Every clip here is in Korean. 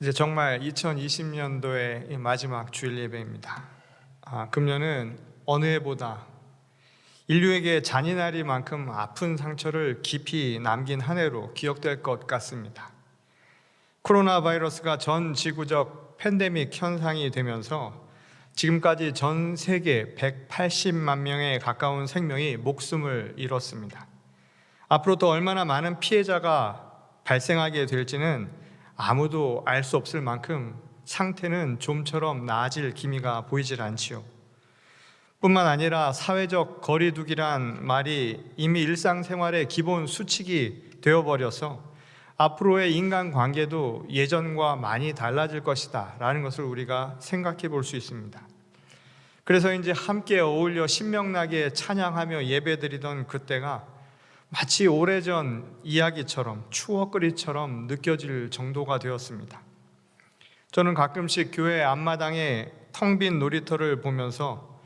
이제 정말 2020년도의 마지막 주일 예배입니다. 아, 금년은 어느 해보다 인류에게 잔인하리만큼 아픈 상처를 깊이 남긴 한 해로 기억될 것 같습니다. 코로나 바이러스가 전 지구적 팬데믹 현상이 되면서 지금까지 전 세계 180만 명에 가까운 생명이 목숨을 잃었습니다. 앞으로 또 얼마나 많은 피해자가 발생하게 될지는 아무도 알 수 없을 만큼 상태는 좀처럼 나아질 기미가 보이질 않지요. 뿐만 아니라 사회적 거리두기란 말이 이미 일상생활의 기본 수칙이 되어버려서 앞으로의 인간 관계도 예전과 많이 달라질 것이다 라는 것을 우리가 생각해 볼 수 있습니다. 그래서 이제 함께 어울려 신명나게 찬양하며 예배 드리던 그때가 마치 오래전 이야기처럼 추억거리처럼 느껴질 정도가 되었습니다. 저는 가끔씩 교회 앞마당에 텅 빈 놀이터를 보면서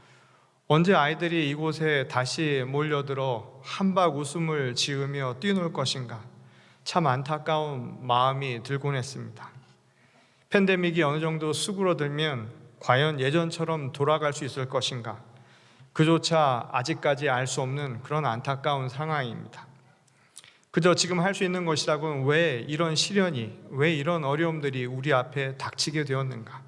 언제 아이들이 이곳에 다시 몰려들어 한박 웃음을 지으며 뛰놀 것인가 참 안타까운 마음이 들곤 했습니다. 팬데믹이 어느 정도 수그러들면 과연 예전처럼 돌아갈 수 있을 것인가 그조차 아직까지 알 수 없는 그런 안타까운 상황입니다. 그저 지금 할 수 있는 것이라고는 왜 이런 시련이, 왜 이런 어려움들이 우리 앞에 닥치게 되었는가?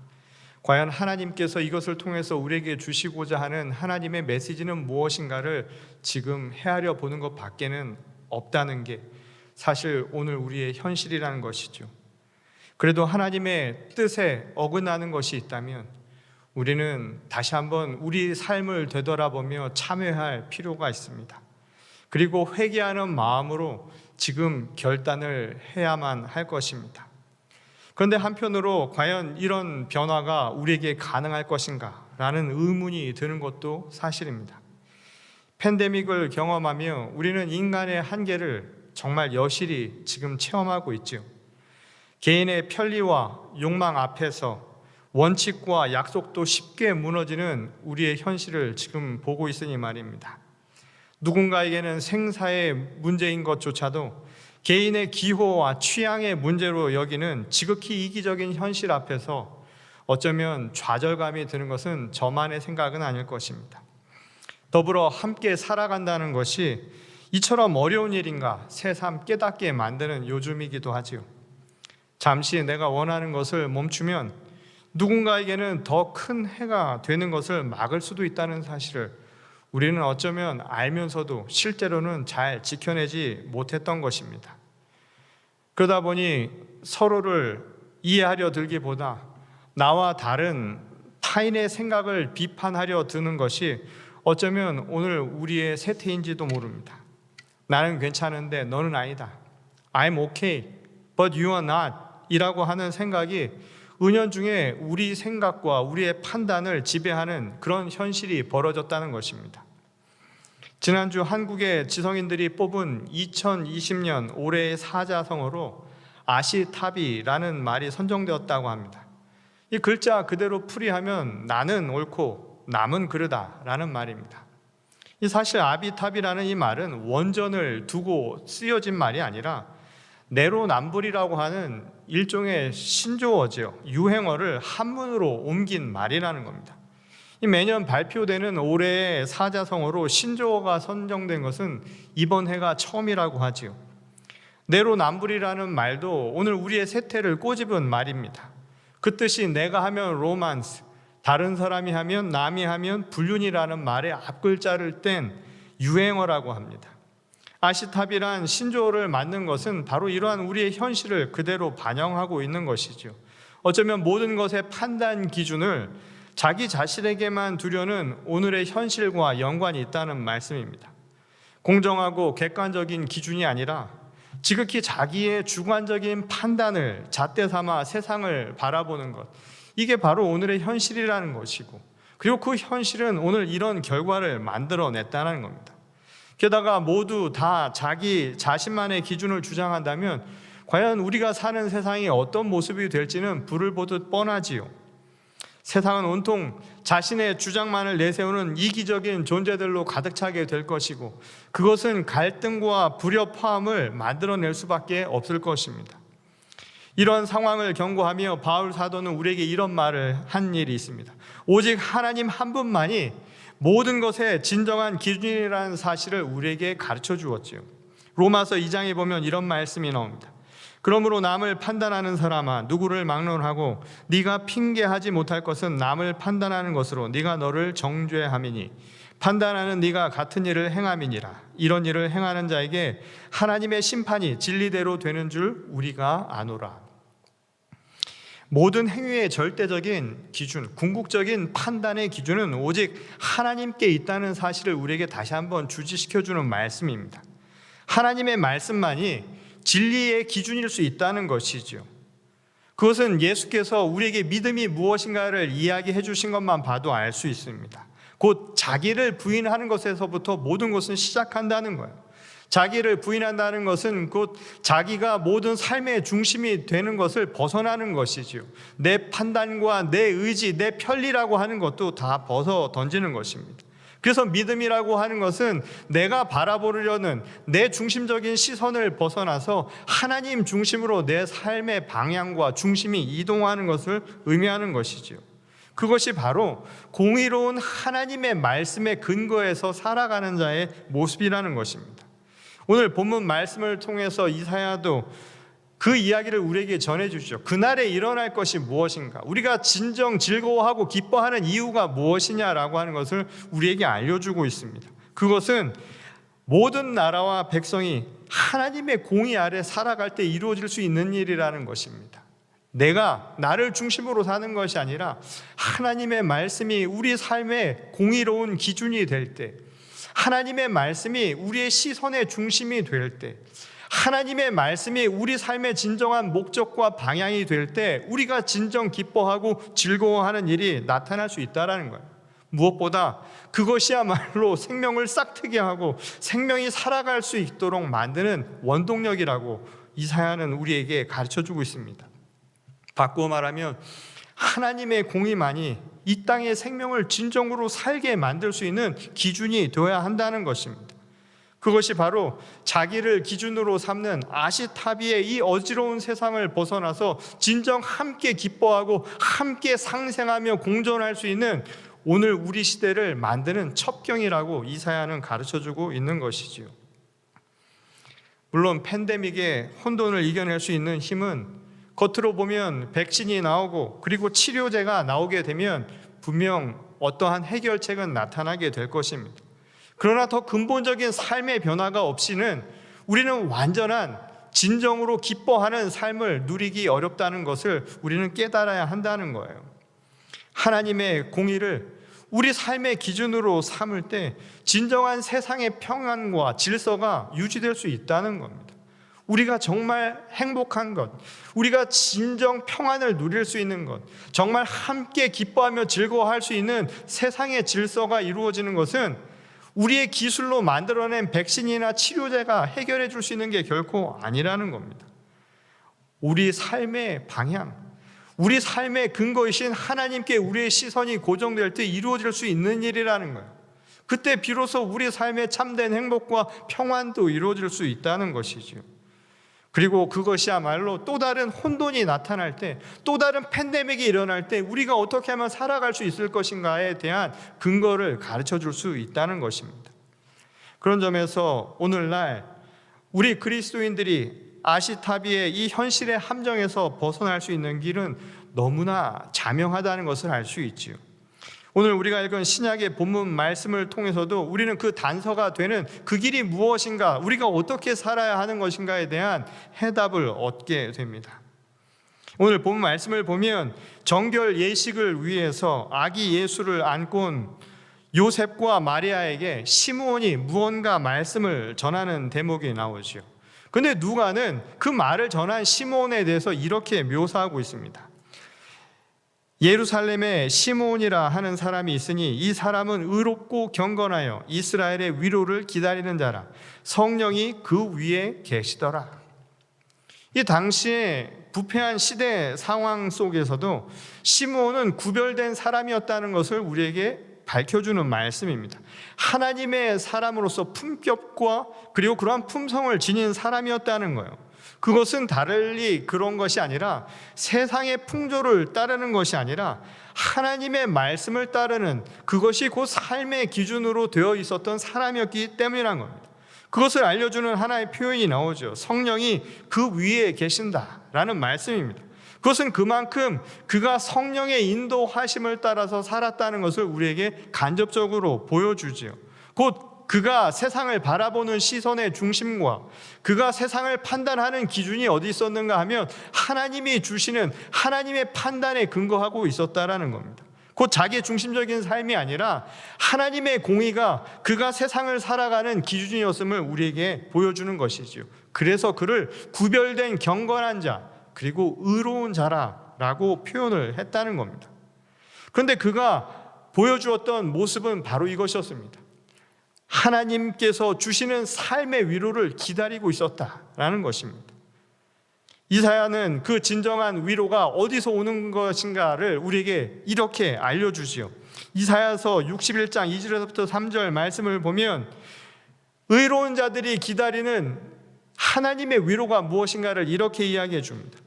과연 하나님께서 이것을 통해서 우리에게 주시고자 하는 하나님의 메시지는 무엇인가를 지금 헤아려 보는 것 밖에는 없다는 게 사실 오늘 우리의 현실이라는 것이죠. 그래도 하나님의 뜻에 어긋나는 것이 있다면 우리는 다시 한번 우리 삶을 되돌아보며 참여할 필요가 있습니다. 그리고 회개하는 마음으로 지금 결단을 해야만 할 것입니다. 그런데 한편으로 과연 이런 변화가 우리에게 가능할 것인가? 라는 의문이 드는 것도 사실입니다. 팬데믹을 경험하며 우리는 인간의 한계를 정말 여실히 지금 체험하고 있죠. 개인의 편리와 욕망 앞에서 원칙과 약속도 쉽게 무너지는 우리의 현실을 지금 보고 있으니 말입니다. 누군가에게는 생사의 문제인 것조차도 개인의 기호와 취향의 문제로 여기는 지극히 이기적인 현실 앞에서 어쩌면 좌절감이 드는 것은 저만의 생각은 아닐 것입니다. 더불어 함께 살아간다는 것이 이처럼 어려운 일인가 새삼 깨닫게 만드는 요즘이기도 하지요. 잠시 내가 원하는 것을 멈추면 누군가에게는 더 큰 해가 되는 것을 막을 수도 있다는 사실을 우리는 어쩌면 알면서도 실제로는 잘 지켜내지 못했던 것입니다. 그러다 보니 서로를 이해하려 들기보다 나와 다른 타인의 생각을 비판하려 드는 것이 어쩌면 오늘 우리의 세태인지도 모릅니다. 나는 괜찮은데 너는 아니다. I'm okay, but you are not. 이라고 하는 생각이 은연중에 우리 생각과 우리의 판단을 지배하는 그런 현실이 벌어졌다는 것입니다. 지난주 한국의 지성인들이 뽑은 2020년 올해의 사자성어로 아시타비라는 말이 선정되었다고 합니다. 이 글자 그대로 풀이하면 나는 옳고 남은 그르다라는 말입니다. 이 사실 아비타비라는 이 말은 원전을 두고 쓰여진 말이 아니라 내로남불이라고 하는 일종의 신조어죠. 유행어를 한문으로 옮긴 말이라는 겁니다. 이 매년 발표되는 올해의 사자성어로 신조어가 선정된 것은 이번 해가 처음이라고 하지요. 내로남불이라는 말도 오늘 우리의 세태를 꼬집은 말입니다. 그 뜻이 내가 하면 로만스, 다른 사람이 하면 남이 하면 불륜이라는 말의 앞글자를 뗀 유행어라고 합니다. 아시탑이란 신조어를 만든 것은 바로 이러한 우리의 현실을 그대로 반영하고 있는 것이죠. 어쩌면 모든 것의 판단 기준을 자기 자신에게만 두려는 오늘의 현실과 연관이 있다는 말씀입니다. 공정하고 객관적인 기준이 아니라 지극히 자기의 주관적인 판단을 잣대 삼아 세상을 바라보는 것. 이게 바로 오늘의 현실이라는 것이고, 그리고 그 현실은 오늘 이런 결과를 만들어냈다는 겁니다. 게다가 모두 다 자기 자신만의 기준을 주장한다면 과연 우리가 사는 세상이 어떤 모습이 될지는 불을 보듯 뻔하지요. 세상은 온통 자신의 주장만을 내세우는 이기적인 존재들로 가득 차게 될 것이고 그것은 갈등과 불협화음을 만들어낼 수밖에 없을 것입니다. 이런 상황을 경고하며 바울 사도는 우리에게 이런 말을 한 일이 있습니다. 오직 하나님 한 분만이 모든 것의 진정한 기준이라는 사실을 우리에게 가르쳐 주었지요. 로마서 2장에 보면 이런 말씀이 나옵니다. 그러므로 남을 판단하는 사람아 누구를 막론하고 네가 핑계하지 못할 것은 남을 판단하는 것으로 네가 너를 정죄함이니 판단하는 네가 같은 일을 행함이니라 이런 일을 행하는 자에게 하나님의 심판이 진리대로 되는 줄 우리가 아노라 모든 행위의 절대적인 기준, 궁극적인 판단의 기준은 오직 하나님께 있다는 사실을 우리에게 다시 한번 주지시켜 주는 말씀입니다. 하나님의 말씀만이 진리의 기준일 수 있다는 것이지요. 그것은 예수께서 우리에게 믿음이 무엇인가를 이야기해 주신 것만 봐도 알 수 있습니다. 곧 자기를 부인하는 것에서부터 모든 것은 시작한다는 거예요. 자기를 부인한다는 것은 곧 자기가 모든 삶의 중심이 되는 것을 벗어나는 것이지요. 내 판단과 내 의지, 내 편리라고 하는 것도 다 벗어 던지는 것입니다. 그래서 믿음이라고 하는 것은 내가 바라보려는 내 중심적인 시선을 벗어나서 하나님 중심으로 내 삶의 방향과 중심이 이동하는 것을 의미하는 것이지요. 그것이 바로 공의로운 하나님의 말씀의 근거에서 살아가는 자의 모습이라는 것입니다. 오늘 본문 말씀을 통해서 이사야도 그 이야기를 우리에게 전해 주시죠. 그날에 일어날 것이 무엇인가? 우리가 진정 즐거워하고 기뻐하는 이유가 무엇이냐라고 하는 것을 우리에게 알려주고 있습니다. 그것은 모든 나라와 백성이 하나님의 공의 아래 살아갈 때 이루어질 수 있는 일이라는 것입니다. 내가 나를 중심으로 사는 것이 아니라 하나님의 말씀이 우리 삶의 공의로운 기준이 될 때, 하나님의 말씀이 우리의 시선의 중심이 될 때, 하나님의 말씀이 우리 삶의 진정한 목적과 방향이 될 때 우리가 진정 기뻐하고 즐거워하는 일이 나타날 수 있다라는 거예요. 무엇보다 그것이야말로 생명을 싹트게 하고 생명이 살아갈 수 있도록 만드는 원동력이라고 이사야는 우리에게 가르쳐 주고 있습니다. 바꾸어 말하면 하나님의 공의만이 이 땅의 생명을 진정으로 살게 만들 수 있는 기준이 되어야 한다는 것입니다. 그것이 바로 자기를 기준으로 삼는 아시타비의 이 어지러운 세상을 벗어나서 진정 함께 기뻐하고 함께 상생하며 공존할 수 있는 오늘 우리 시대를 만드는 첩경이라고 이사야는 가르쳐 주고 있는 것이지요. 물론 팬데믹의 혼돈을 이겨낼 수 있는 힘은 겉으로 보면 백신이 나오고 그리고 치료제가 나오게 되면 분명 어떠한 해결책은 나타나게 될 것입니다. 그러나 더 근본적인 삶의 변화가 없이는 우리는 완전한 진정으로 기뻐하는 삶을 누리기 어렵다는 것을 우리는 깨달아야 한다는 거예요. 하나님의 공의를 우리 삶의 기준으로 삼을 때 진정한 세상의 평안과 질서가 유지될 수 있다는 겁니다. 우리가 정말 행복한 것, 우리가 진정 평안을 누릴 수 있는 것, 정말 함께 기뻐하며 즐거워할 수 있는 세상의 질서가 이루어지는 것은 우리의 기술로 만들어낸 백신이나 치료제가 해결해 줄 수 있는 게 결코 아니라는 겁니다. 우리 삶의 방향, 우리 삶의 근거이신 하나님께 우리의 시선이 고정될 때 이루어질 수 있는 일이라는 거예요. 그때 비로소 우리 삶의 참된 행복과 평안도 이루어질 수 있다는 것이지요. 그리고 그것이야말로 또 다른 혼돈이 나타날 때, 또 다른 팬데믹이 일어날 때 우리가 어떻게 하면 살아갈 수 있을 것인가에 대한 근거를 가르쳐 줄 수 있다는 것입니다. 그런 점에서 오늘날 우리 그리스도인들이 아시타비의 이 현실의 함정에서 벗어날 수 있는 길은 너무나 자명하다는 것을 알 수 있지요. 오늘 우리가 읽은 신약의 본문 말씀을 통해서도 우리는 그 단서가 되는 그 길이 무엇인가, 우리가 어떻게 살아야 하는 것인가에 대한 해답을 얻게 됩니다. 오늘 본문 말씀을 보면 정결 예식을 위해서 아기 예수를 안고 온 요셉과 마리아에게 시므온이 무언가 말씀을 전하는 대목이 나오지요. 근데 누가는 그 말을 전한 시므온에 대해서 이렇게 묘사하고 있습니다. 예루살렘에 시므온이라 하는 사람이 있으니 이 사람은 의롭고 경건하여 이스라엘의 위로를 기다리는 자라 성령이 그 위에 계시더라. 이 당시에 부패한 시대 상황 속에서도 시므온은 구별된 사람이었다는 것을 우리에게 밝혀주는 말씀입니다. 하나님의 사람으로서 품격과 그리고 그러한 품성을 지닌 사람이었다는 거예요. 그것은 다를리 그런 것이 아니라 세상의 풍조를 따르는 것이 아니라 하나님의 말씀을 따르는 그것이 곧 삶의 기준으로 되어 있었던 사람이었기 때문이란 겁니다. 그것을 알려주는 하나의 표현이 나오죠. 성령이 그 위에 계신다라는 말씀입니다. 그것은 그만큼 그가 성령의 인도하심을 따라서 살았다는 것을 우리에게 간접적으로 보여주지요. 곧 그가 세상을 바라보는 시선의 중심과 그가 세상을 판단하는 기준이 어디 있었는가 하면 하나님이 주시는 하나님의 판단에 근거하고 있었다라는 겁니다. 곧 자기 중심적인 삶이 아니라 하나님의 공의가 그가 세상을 살아가는 기준이었음을 우리에게 보여주는 것이지요. 그래서 그를 구별된 경건한 자 그리고 의로운 자라라고 표현을 했다는 겁니다. 그런데 그가 보여주었던 모습은 바로 이것이었습니다. 하나님께서 주시는 삶의 위로를 기다리고 있었다라는 것입니다. 이사야는 그 진정한 위로가 어디서 오는 것인가를 우리에게 이렇게 알려주지요. 이사야서 61장 2절에서부터 3절 말씀을 보면 의로운 자들이 기다리는 하나님의 위로가 무엇인가를 이렇게 이야기해 줍니다.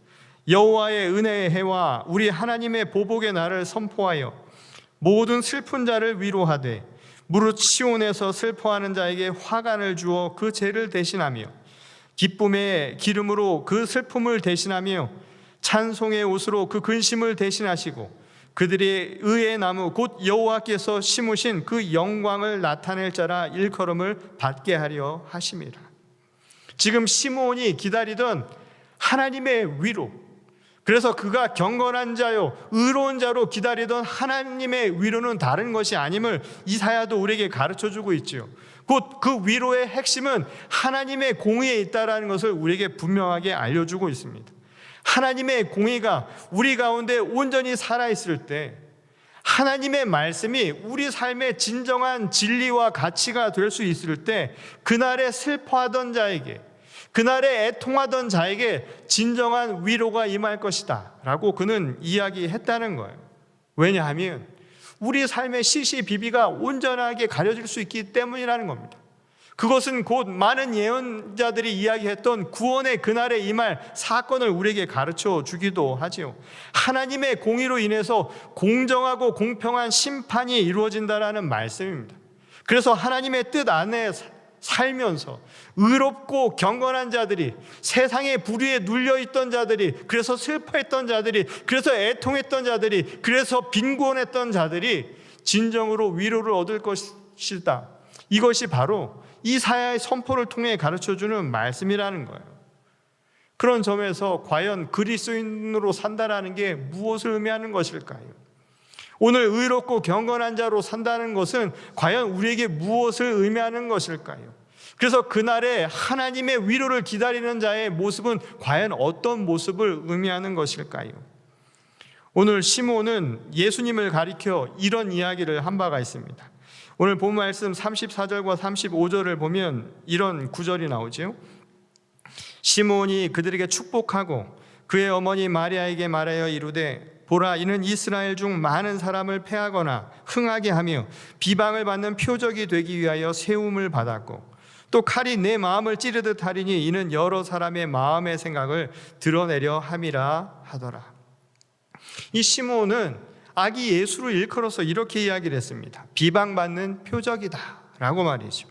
여호와의 은혜의 해와 우리 하나님의 보복의 날을 선포하여 모든 슬픈 자를 위로하되 무릇 시온에서 슬퍼하는 자에게 화관을 주어 그 죄를 대신하며 기쁨의 기름으로 그 슬픔을 대신하며 찬송의 옷으로 그 근심을 대신하시고 그들의 의의 나무 곧 여호와께서 심으신 그 영광을 나타낼 자라 일컬음을 받게 하려 하심이라. 지금 시므온이 기다리던 하나님의 위로 그래서 그가 경건한 자요 의로운 자로 기다리던 하나님의 위로는 다른 것이 아님을 이사야도 우리에게 가르쳐 주고 있지요. 곧 그 위로의 핵심은 하나님의 공의에 있다라는 것을 우리에게 분명하게 알려주고 있습니다. 하나님의 공의가 우리 가운데 온전히 살아 있을 때 하나님의 말씀이 우리 삶의 진정한 진리와 가치가 될 수 있을 때 그날에 슬퍼하던 자에게 그날에 애통하던 자에게 진정한 위로가 임할 것이다. 라고 그는 이야기했다는 거예요. 왜냐하면 우리 삶의 시시비비가 온전하게 가려질 수 있기 때문이라는 겁니다. 그것은 곧 많은 예언자들이 이야기했던 구원의 그날에 임할 사건을 우리에게 가르쳐 주기도 하지요. 하나님의 공의로 인해서 공정하고 공평한 심판이 이루어진다라는 말씀입니다. 그래서 하나님의 뜻 안에 살면서 의롭고 경건한 자들이 세상의 불의에 눌려 있던 자들이 그래서 슬퍼했던 자들이 그래서 애통했던 자들이 그래서 빈곤했던 자들이 진정으로 위로를 얻을 것이다. 이것이 바로 이사야의 선포를 통해 가르쳐 주는 말씀이라는 거예요. 그런 점에서 과연 그리스도인으로 산다라는 게 무엇을 의미하는 것일까요? 오늘 의롭고 경건한 자로 산다는 것은 과연 우리에게 무엇을 의미하는 것일까요? 그래서 그날에 하나님의 위로를 기다리는 자의 모습은 과연 어떤 모습을 의미하는 것일까요? 오늘 시몬은 예수님을 가리켜 이런 이야기를 한 바가 있습니다. 오늘 본 말씀 34절과 35절을 보면 이런 구절이 나오지요. 시몬이 그들에게 축복하고 그의 어머니 마리아에게 말하여 이르되 보라 이는 이스라엘 중 많은 사람을 패하거나 흥하게 하며 비방을 받는 표적이 되기 위하여 세움을 받았고 또 칼이 내 마음을 찌르듯 하리니 이는 여러 사람의 마음의 생각을 드러내려 함이라 하더라. 이 시몬은 아기 예수를 일컬어서 이렇게 이야기를 했습니다. 비방받는 표적이다 라고 말이죠.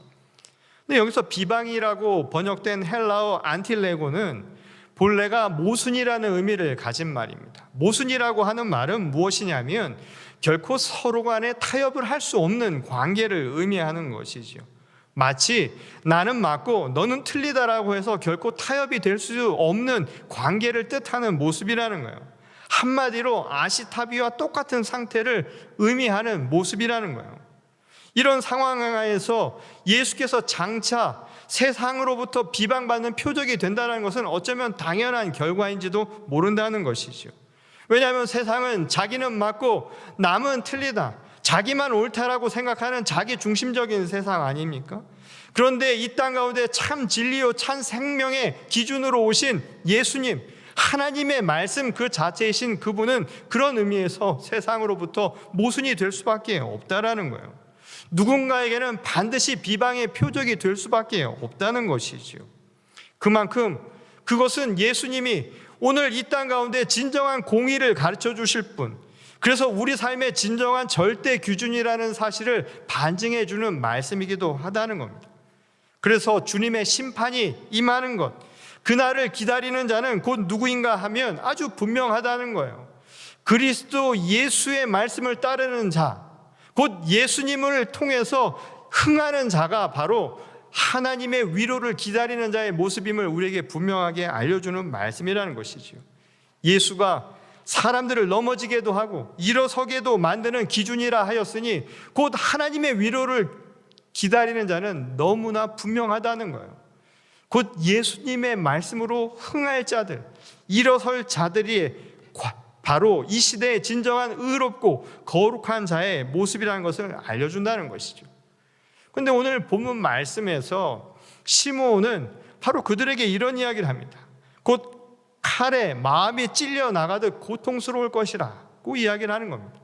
근데 여기서 비방이라고 번역된 헬라어 안틸레고는 본래가 모순이라는 의미를 가진 말입니다. 모순이라고 하는 말은 무엇이냐면 결코 서로 간에 타협을 할 수 없는 관계를 의미하는 것이지요. 마치 나는 맞고 너는 틀리다라고 해서 결코 타협이 될 수 없는 관계를 뜻하는 모습이라는 거예요. 한마디로 아시타비와 똑같은 상태를 의미하는 모습이라는 거예요. 이런 상황에서 예수께서 장차 세상으로부터 비방받는 표적이 된다는 것은 어쩌면 당연한 결과인지도 모른다는 것이죠. 왜냐하면 세상은 자기는 맞고 남은 틀리다. 자기만 옳다라고 생각하는 자기 중심적인 세상 아닙니까? 그런데 이 땅 가운데 참 진리요 참 생명의 기준으로 오신 예수님 하나님의 말씀 그 자체이신 그분은 그런 의미에서 세상으로부터 모순이 될 수밖에 없다라는 거예요. 누군가에게는 반드시 비방의 표적이 될 수밖에 없다는 것이지요. 그만큼 그것은 예수님이 오늘 이 땅 가운데 진정한 공의를 가르쳐 주실 분, 그래서 우리 삶의 진정한 절대 기준이라는 사실을 반증해 주는 말씀이기도 하다는 겁니다. 그래서 주님의 심판이 임하는 것, 그날을 기다리는 자는 곧 누구인가 하면 아주 분명하다는 거예요. 그리스도 예수의 말씀을 따르는 자, 곧 예수님을 통해서 흥하는 자가 바로 하나님의 위로를 기다리는 자의 모습임을 우리에게 분명하게 알려주는 말씀이라는 것이지요. 예수가 사람들을 넘어지게도 하고 일어서게도 만드는 기준이라 하였으니 곧 하나님의 위로를 기다리는 자는 너무나 분명하다는 거예요. 곧 예수님의 말씀으로 흥할 자들, 일어설 자들이 바로 이 시대의 진정한 의롭고 거룩한 자의 모습이라는 것을 알려준다는 것이죠. 근데 오늘 본문 말씀에서 시므온은 바로 그들에게 이런 이야기를 합니다. 곧 칼에 마음이 찔려 나가듯 고통스러울 것이라고 이야기를 하는 겁니다.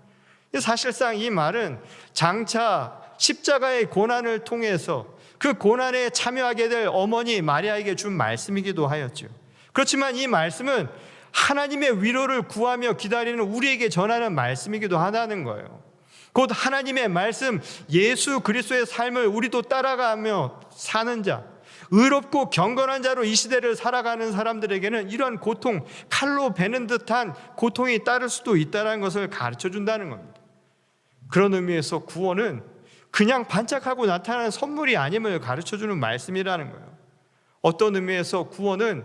사실상 이 말은 장차 십자가의 고난을 통해서 그 고난에 참여하게 될 어머니 마리아에게 준 말씀이기도 하였죠. 그렇지만 이 말씀은 하나님의 위로를 구하며 기다리는 우리에게 전하는 말씀이기도 하다는 거예요. 곧 하나님의 말씀 예수 그리스도의 삶을 우리도 따라가며 사는 자, 의롭고 경건한 자로 이 시대를 살아가는 사람들에게는 이러한 고통, 칼로 베는 듯한 고통이 따를 수도 있다는 것을 가르쳐 준다는 겁니다. 그런 의미에서 구원은 그냥 반짝하고 나타나는 선물이 아님을 가르쳐 주는 말씀이라는 거예요. 어떤 의미에서 구원은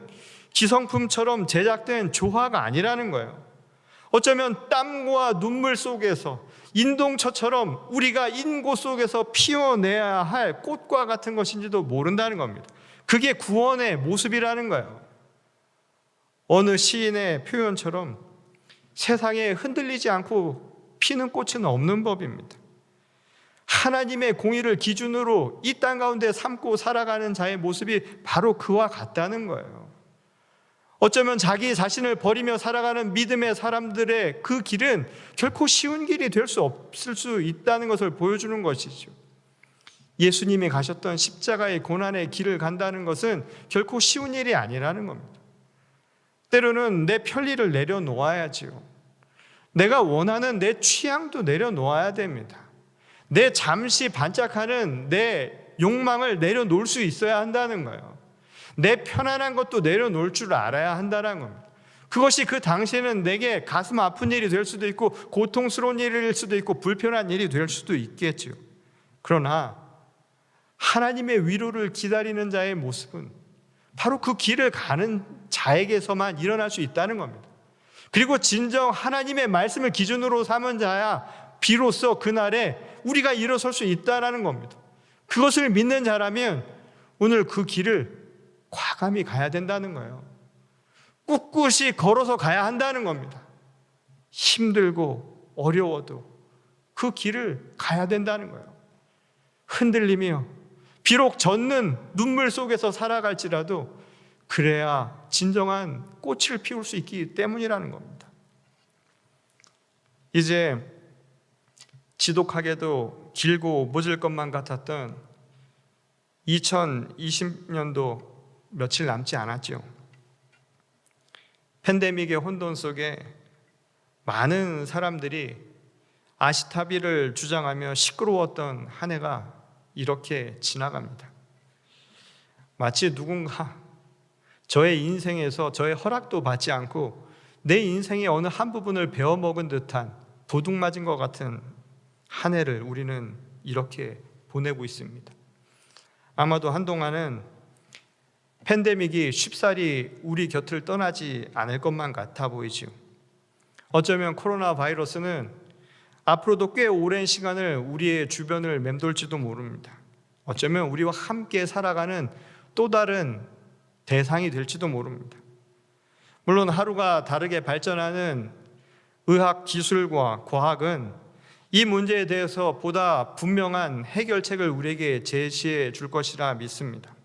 기성품처럼 제작된 조화가 아니라는 거예요. 어쩌면 땀과 눈물 속에서 인동처처럼 우리가 인고 속에서 피워내야 할 꽃과 같은 것인지도 모른다는 겁니다. 그게 구원의 모습이라는 거예요. 어느 시인의 표현처럼 세상에 흔들리지 않고 피는 꽃은 없는 법입니다. 하나님의 공의를 기준으로 이 땅 가운데 삼고 살아가는 자의 모습이 바로 그와 같다는 거예요. 어쩌면 자기 자신을 버리며 살아가는 믿음의 사람들의 그 길은 결코 쉬운 길이 될 수 없을 수 있다는 것을 보여주는 것이죠. 예수님이 가셨던 십자가의 고난의 길을 간다는 것은 결코 쉬운 일이 아니라는 겁니다. 때로는 내 편리를 내려놓아야지요. 내가 원하는 내 취향도 내려놓아야 됩니다. 내 잠시 반짝하는 내 욕망을 내려놓을 수 있어야 한다는 거예요. 내 편안한 것도 내려놓을 줄 알아야 한다는 겁니다. 그것이 그 당시에는 내게 가슴 아픈 일이 될 수도 있고 고통스러운 일일 수도 있고 불편한 일이 될 수도 있겠죠. 그러나 하나님의 위로를 기다리는 자의 모습은 바로 그 길을 가는 자에게서만 일어날 수 있다는 겁니다. 그리고 진정 하나님의 말씀을 기준으로 삼은 자야 비로소 그날에 우리가 일어설 수 있다라는 겁니다. 그것을 믿는 자라면 오늘 그 길을 과감히 가야 된다는 거예요. 꿋꿋이 걸어서 가야 한다는 겁니다. 힘들고 어려워도 그 길을 가야 된다는 거예요. 흔들리며 비록 젖는 눈물 속에서 살아갈지라도 그래야 진정한 꽃을 피울 수 있기 때문이라는 겁니다. 이제 지독하게도 길고 멎을 것만 같았던 2020년도 며칠 남지 않았죠. 팬데믹의 혼돈 속에 많은 사람들이 아시타비를 주장하며 시끄러웠던 한 해가 이렇게 지나갑니다. 마치 누군가 저의 인생에서 저의 허락도 받지 않고 내 인생의 어느 한 부분을 베어먹은 듯한 도둑 맞은 것 같은 한 해를 우리는 이렇게 보내고 있습니다. 아마도 한동안은 팬데믹이 쉽사리 우리 곁을 떠나지 않을 것만 같아 보이지요. 어쩌면 코로나 바이러스는 앞으로도 꽤 오랜 시간을 우리의 주변을 맴돌지도 모릅니다. 어쩌면 우리와 함께 살아가는 또 다른 대상이 될지도 모릅니다. 물론 하루가 다르게 발전하는 의학 기술과 과학은 이 문제에 대해서 보다 분명한 해결책을 우리에게 제시해 줄 것이라 믿습니다.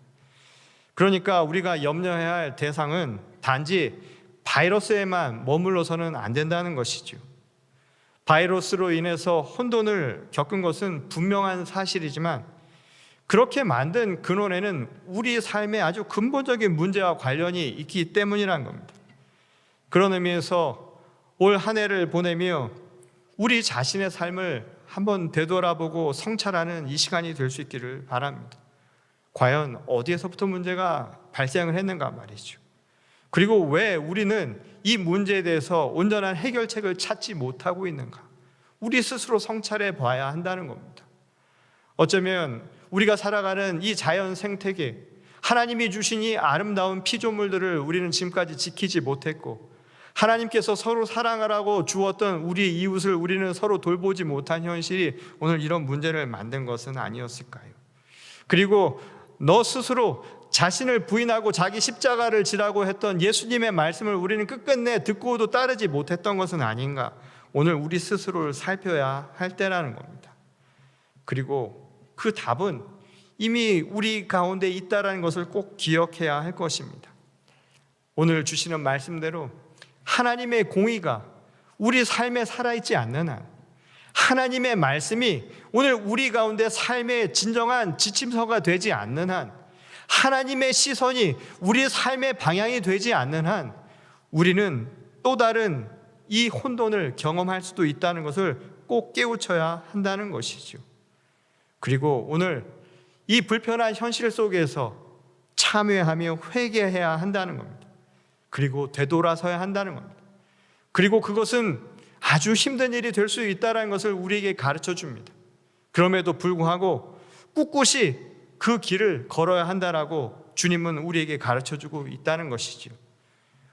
그러니까 우리가 염려해야 할 대상은 단지 바이러스에만 머물러서는 안 된다는 것이죠. 바이러스로 인해서 혼돈을 겪은 것은 분명한 사실이지만 그렇게 만든 근원에는 우리 삶의 아주 근본적인 문제와 관련이 있기 때문이라는 겁니다. 그런 의미에서 올 한 해를 보내며 우리 자신의 삶을 한번 되돌아보고 성찰하는 이 시간이 될 수 있기를 바랍니다. 과연 어디에서부터 문제가 발생을 했는가 말이죠. 그리고 왜 우리는 이 문제에 대해서 온전한 해결책을 찾지 못하고 있는가? 우리 스스로 성찰해 봐야 한다는 겁니다. 어쩌면 우리가 살아가는 이 자연 생태계, 하나님이 주신 이 아름다운 피조물들을 우리는 지금까지 지키지 못했고, 하나님께서 서로 사랑하라고 주었던 우리 이웃을 우리는 서로 돌보지 못한 현실이 오늘 이런 문제를 만든 것은 아니었을까요? 그리고 너 스스로 자신을 부인하고 자기 십자가를 지라고 했던 예수님의 말씀을 우리는 끝끝내 듣고도 따르지 못했던 것은 아닌가? 오늘 우리 스스로를 살펴야 할 때라는 겁니다. 그리고 그 답은 이미 우리 가운데 있다라는 것을 꼭 기억해야 할 것입니다. 오늘 주시는 말씀대로 하나님의 공의가 우리 삶에 살아있지 않는 한 하나님의 말씀이 오늘 우리 가운데 삶의 진정한 지침서가 되지 않는 한 하나님의 시선이 우리 삶의 방향이 되지 않는 한 우리는 또 다른 이 혼돈을 경험할 수도 있다는 것을 꼭 깨우쳐야 한다는 것이죠. 그리고 오늘 이 불편한 현실 속에서 참여하며 회개해야 한다는 겁니다. 그리고 되돌아서야 한다는 겁니다. 그리고 그것은 아주 힘든 일이 될 수 있다는 것을 우리에게 가르쳐 줍니다. 그럼에도 불구하고 꿋꿋이 그 길을 걸어야 한다라고 주님은 우리에게 가르쳐 주고 있다는 것이죠.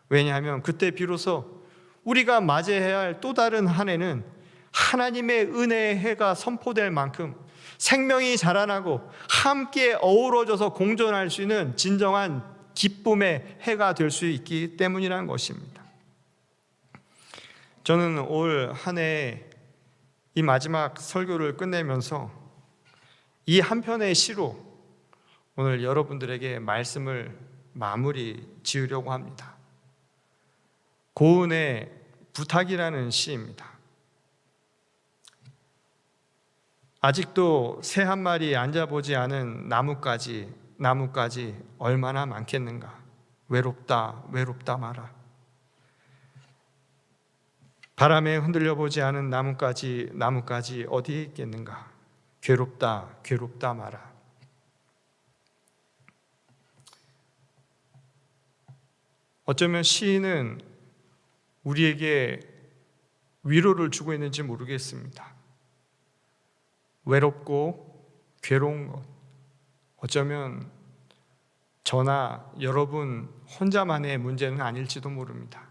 왜냐하면 그때 비로소 우리가 맞이해야 할 또 다른 한 해는 하나님의 은혜의 해가 선포될 만큼 생명이 자라나고 함께 어우러져서 공존할 수 있는 진정한 기쁨의 해가 될 수 있기 때문이라는 것입니다. 저는 올 한 해 이 마지막 설교를 끝내면서 이 한 편의 시로 오늘 여러분들에게 말씀을 마무리 지으려고 합니다. 고은의 부탁이라는 시입니다. 아직도 새 한 마리 앉아보지 않은 나뭇가지, 나뭇가지 얼마나 많겠는가. 외롭다, 외롭다 마라. 바람에 흔들려 보지 않은 나뭇가지, 나뭇가지 어디에 있겠는가. 괴롭다, 괴롭다 마라. 어쩌면 시인은 우리에게 위로를 주고 있는지 모르겠습니다. 외롭고 괴로운 것. 어쩌면 저나 여러분 혼자만의 문제는 아닐지도 모릅니다.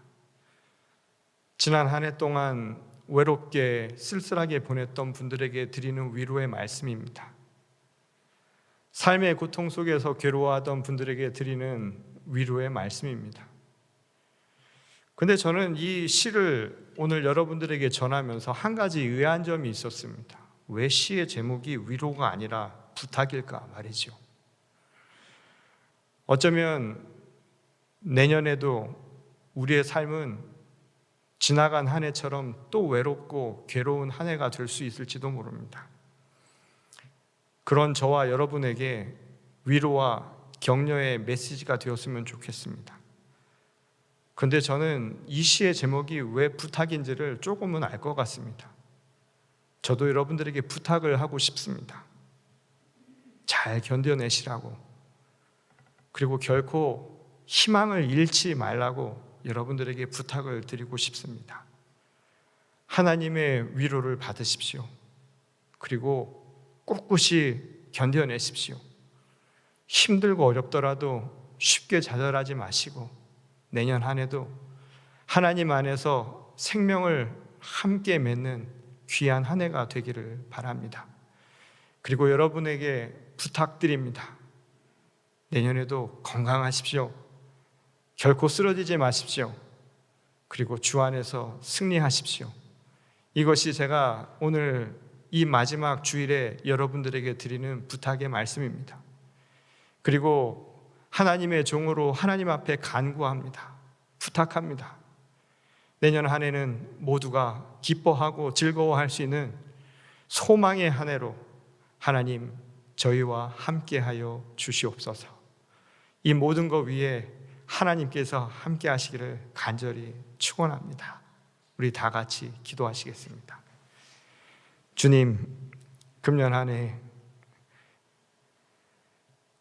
지난 한 해 동안 외롭게 쓸쓸하게 보냈던 분들에게 드리는 위로의 말씀입니다. 삶의 고통 속에서 괴로워하던 분들에게 드리는 위로의 말씀입니다. 근데 저는 이 시를 오늘 여러분들에게 전하면서 한 가지 의아한 점이 있었습니다. 왜 시의 제목이 위로가 아니라 부탁일까 말이죠. 어쩌면 내년에도 우리의 삶은 지나간 한 해처럼 또 외롭고 괴로운 한 해가 될 수 있을지도 모릅니다. 그런 저와 여러분에게 위로와 격려의 메시지가 되었으면 좋겠습니다. 근데 저는 이 시의 제목이 왜 부탁인지를 조금은 알 것 같습니다. 저도 여러분들에게 부탁을 하고 싶습니다. 잘 견뎌내시라고. 그리고 결코 희망을 잃지 말라고 여러분들에게 부탁을 드리고 싶습니다. 하나님의 위로를 받으십시오. 그리고 꿋꿋이 견뎌내십시오. 힘들고 어렵더라도 쉽게 좌절하지 마시고 내년 한 해도 하나님 안에서 생명을 함께 맺는 귀한 한 해가 되기를 바랍니다. 그리고 여러분에게 부탁드립니다. 내년에도 건강하십시오. 결코 쓰러지지 마십시오. 그리고 주 안에서 승리하십시오. 이것이 제가 오늘 이 마지막 주일에 여러분들에게 드리는 부탁의 말씀입니다. 그리고 하나님의 종으로 하나님 앞에 간구합니다. 부탁합니다. 내년 한 해는 모두가 기뻐하고 즐거워할 수 있는 소망의 한 해로 하나님 저희와 함께하여 주시옵소서. 이 모든 것 위에 하나님께서 함께 하시기를 간절히 축원합니다. 우리 다 같이 기도하시겠습니다. 주님, 금년 한해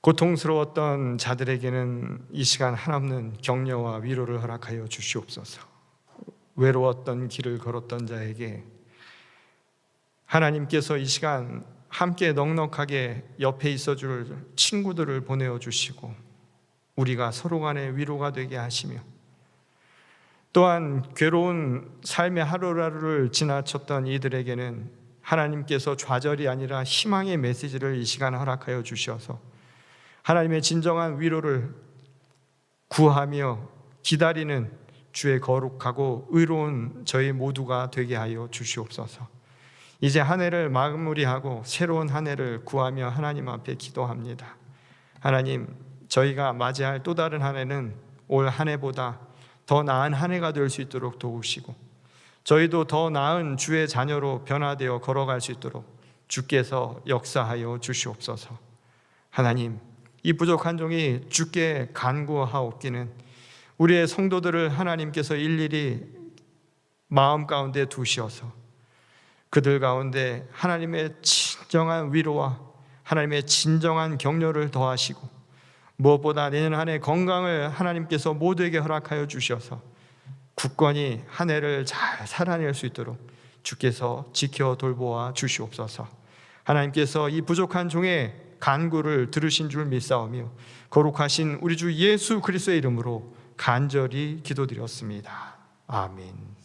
고통스러웠던 자들에게는 이 시간 한없는 격려와 위로를 허락하여 주시옵소서. 외로웠던 길을 걸었던 자에게 하나님께서 이 시간 함께 넉넉하게 옆에 있어 줄 친구들을 보내어 주시고 우리가 서로 간에 위로가 되게 하시며 또한 괴로운 삶의 하루하루를 지나쳤던 이들에게는 하나님께서 좌절이 아니라 희망의 메시지를 이 시간 허락하여 주셔서 하나님의 진정한 위로를 구하며 기다리는 주의 거룩하고 의로운 저희 모두가 되게 하여 주시옵소서. 이제 한 해를 마무리하고 새로운 한 해를 구하며 하나님 앞에 기도합니다. 하나님, 저희가 맞이할 또 다른 한 해는 올 한 해보다 더 나은 한 해가 될 수 있도록 도우시고 저희도 더 나은 주의 자녀로 변화되어 걸어갈 수 있도록 주께서 역사하여 주시옵소서. 하나님, 이 부족한 종이 주께 간구하옵기는 우리의 성도들을 하나님께서 일일이 마음 가운데 두시어서 그들 가운데 하나님의 진정한 위로와 하나님의 진정한 격려를 더하시고 무엇보다 내년 한 해 건강을 하나님께서 모두에게 허락하여 주셔서 굳건히 한 해를 잘 살아낼 수 있도록 주께서 지켜 돌보아 주시옵소서. 하나님께서 이 부족한 종의 간구를 들으신 줄 믿사오며 거룩하신 우리 주 예수 그리스도의 이름으로 간절히 기도드렸습니다. 아멘.